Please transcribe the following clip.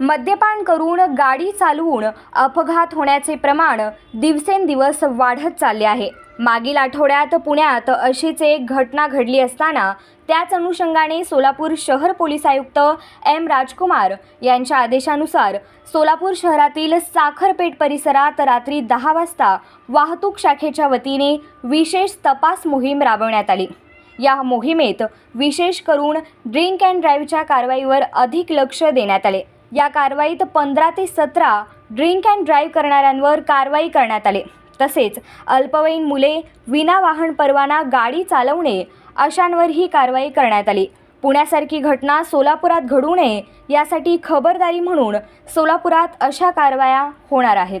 मद्यपान करून गाडी चालवून अपघात होण्याचे प्रमाण दिवसेंदिवस वाढत चालले आहे. मागील आठवड्यात पुण्यात अशीच एक घटना घडली असताना त्याच अनुषंगाने सोलापूर शहर पोलीस आयुक्त एम राजकुमार यांच्या आदेशानुसार सोलापूर शहरातील साखरपेठ परिसरात रात्री दहा वाजता वाहतूक शाखेच्या वतीने विशेष तपास मोहीम राबवण्यात आली. या मोहिमेत विशेष करून ड्रिंक अँड ड्राईव्हच्या कारवाईवर अधिक लक्ष देण्यात आले. या कारवाईत पंधरा ते सतरा ड्रिंक अँड ड्राईव्ह करणाऱ्यांवर कारवाई करण्यात आले. तसेच अल्पवयीन मुले विना वाहन परवाना गाडी चालवणे अशांवर ही कारवाई करण्यात आली. पुण्यासारखी घटना सोलापुरात घडू नये यासाठी खबरदारी म्हणून सोलापुरात अशा कारवाया होणार आहेत.